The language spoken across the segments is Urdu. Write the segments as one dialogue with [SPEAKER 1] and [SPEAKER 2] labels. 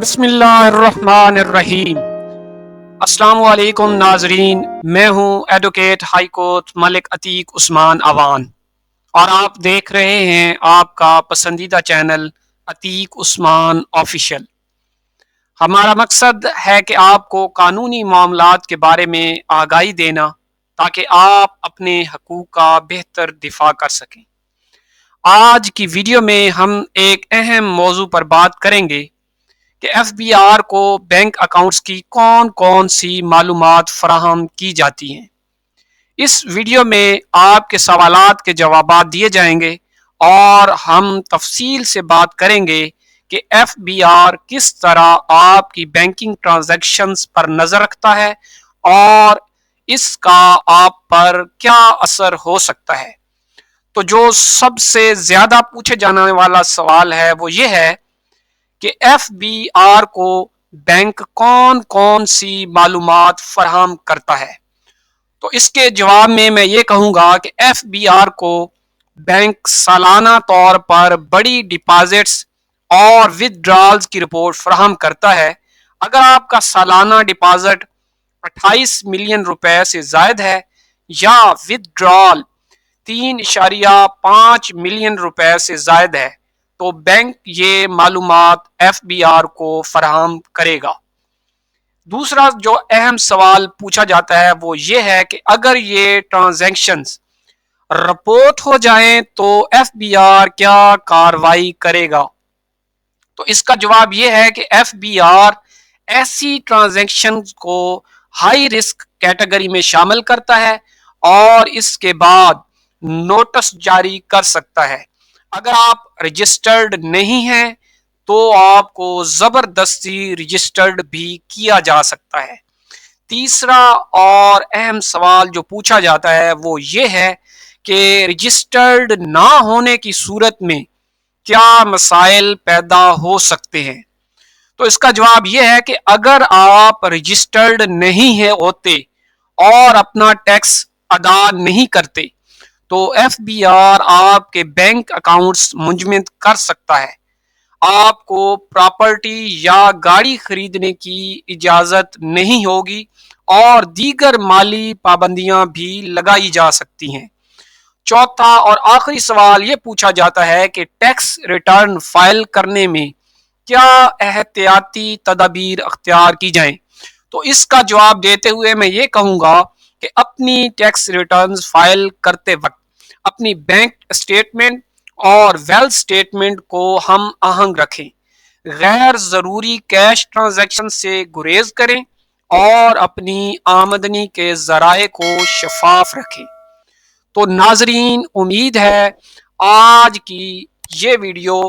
[SPEAKER 1] بسم اللہ الرحمن الرحیم السلام علیکم ناظرین میں ہوں advocate high court Malik Atiq Usman Awan اور آپ دیکھ رہے ہیں آپ کا پسندیدہ چینل عتیق عثمان آفیشل ہمارا مقصد ہے کہ آپ کو قانونی معاملات کے بارے میں آگاہی دینا تاکہ آپ اپنے حقوق کا بہتر دفاع کر سکیں۔ آج کی ویڈیو میں ہم ایک اہم موضوع پر بات کریں گے کہ ایف بی آر کو بینک اکاؤنٹس کی کون کون سی معلومات فراہم کی جاتی ہیں۔ اس ویڈیو میں آپ کے سوالات کے جوابات دیے جائیں گے اور ہم تفصیل سے بات کریں گے کہ ایف بی آر کس طرح آپ کی بینکنگ ٹرانزیکشنز پر نظر رکھتا ہے اور اس کا آپ پر کیا اثر ہو سکتا ہے۔ تو جو سب سے زیادہ پوچھے جانے والا سوال ہے وہ یہ ہے کہ ایف بی آر کو بینک کون کون سی معلومات فراہم کرتا ہے۔ تو اس کے جواب میں میں یہ کہوں گا کہ ایف بی آر کو بینک سالانہ طور پر بڑی ڈپازٹس اور ود ڈرالز کی رپورٹ فراہم کرتا ہے۔ اگر آپ کا سالانہ ڈپازٹ اٹھائیس ملین روپے سے زائد ہے یا ود ڈرال تین اشاریہ پانچ ملین روپے سے زائد ہے۔ تو بینک یہ معلومات ایف بی آر کو فراہم کرے گا۔ دوسرا جو اہم سوال پوچھا جاتا ہے وہ یہ ہے کہ اگر یہ ٹرانزیکشنز رپورٹ ہو جائیں تو ایف بی آر کیا کاروائی کرے گا؟ تو اس کا جواب یہ ہے کہ ایف بی آر ایسی ٹرانزیکشن کو ہائی رسک کیٹیگری میں شامل کرتا ہے اور اس کے بعد نوٹس جاری کر سکتا ہے۔ اگر آپ رجسٹرڈ نہیں ہیں تو آپ کو زبردستی رجسٹرڈ بھی کیا جا سکتا ہے۔ تیسرا اور اہم سوال جو پوچھا جاتا ہے وہ یہ ہے کہ رجسٹرڈ نہ ہونے کی صورت میں کیا مسائل پیدا ہو سکتے ہیں۔ تو اس کا جواب یہ ہے کہ اگر آپ رجسٹرڈ نہیں ہے ہوتے اور اپنا ٹیکس ادا نہیں کرتے تو ایف بی آر آپ کے بینک اکاؤنٹس منجمد کر سکتا ہے۔ آپ کو پراپرٹی یا گاڑی خریدنے کی اجازت نہیں ہوگی اور دیگر مالی پابندیاں بھی لگائی جا سکتی ہیں۔ چوتھا اور آخری سوال یہ پوچھا جاتا ہے کہ ٹیکس ریٹرن فائل کرنے میں کیا احتیاطی تدابیر اختیار کی جائیں۔ تو اس کا جواب دیتے ہوئے میں یہ کہوں گا کہ اپنی ٹیکس ریٹرنز فائل کرتے وقت اپنی بینک اسٹیٹمنٹ اور ویل اسٹیٹمنٹ کو ہم آہنگ رکھیں۔ غیر ضروری کیش ٹرانزیکشن سے گریز کریں اور اپنی آمدنی کے ذرائع کو شفاف رکھیں۔ تو ناظرین، امید ہے آج کی یہ ویڈیو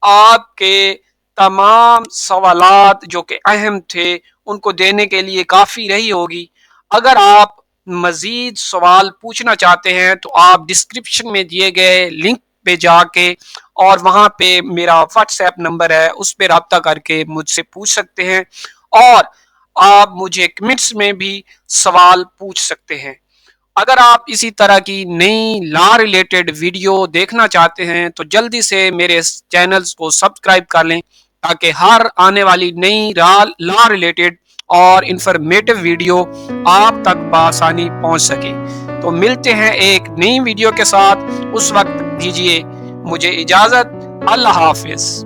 [SPEAKER 1] آپ کے تمام سوالات جو کہ اہم تھے، ان کو دینے کے لیے کافی رہی ہوگی۔ اگر آپ مزید سوال پوچھنا چاہتے ہیں تو آپ ڈسکرپشن میں دیے گئے لنک پہ جا کے اور وہاں پہ میرا واٹس ایپ نمبر ہے، اس پہ رابطہ کر کے مجھ سے پوچھ سکتے ہیں اور آپ مجھے کمنٹس میں بھی سوال پوچھ سکتے ہیں۔ اگر آپ اسی طرح کی نئی لا ریلیٹڈ ویڈیو دیکھنا چاہتے ہیں تو جلدی سے میرے چینلز کو سبسکرائب کر لیں تاکہ ہر آنے والی نئی لا ریلیٹڈ اور انفارمیٹو ویڈیو آپ تک بآسانی پہنچ سکے۔ تو ملتے ہیں ایک نئی ویڈیو کے ساتھ۔ اس وقت دیجیے مجھے اجازت۔ اللہ حافظ۔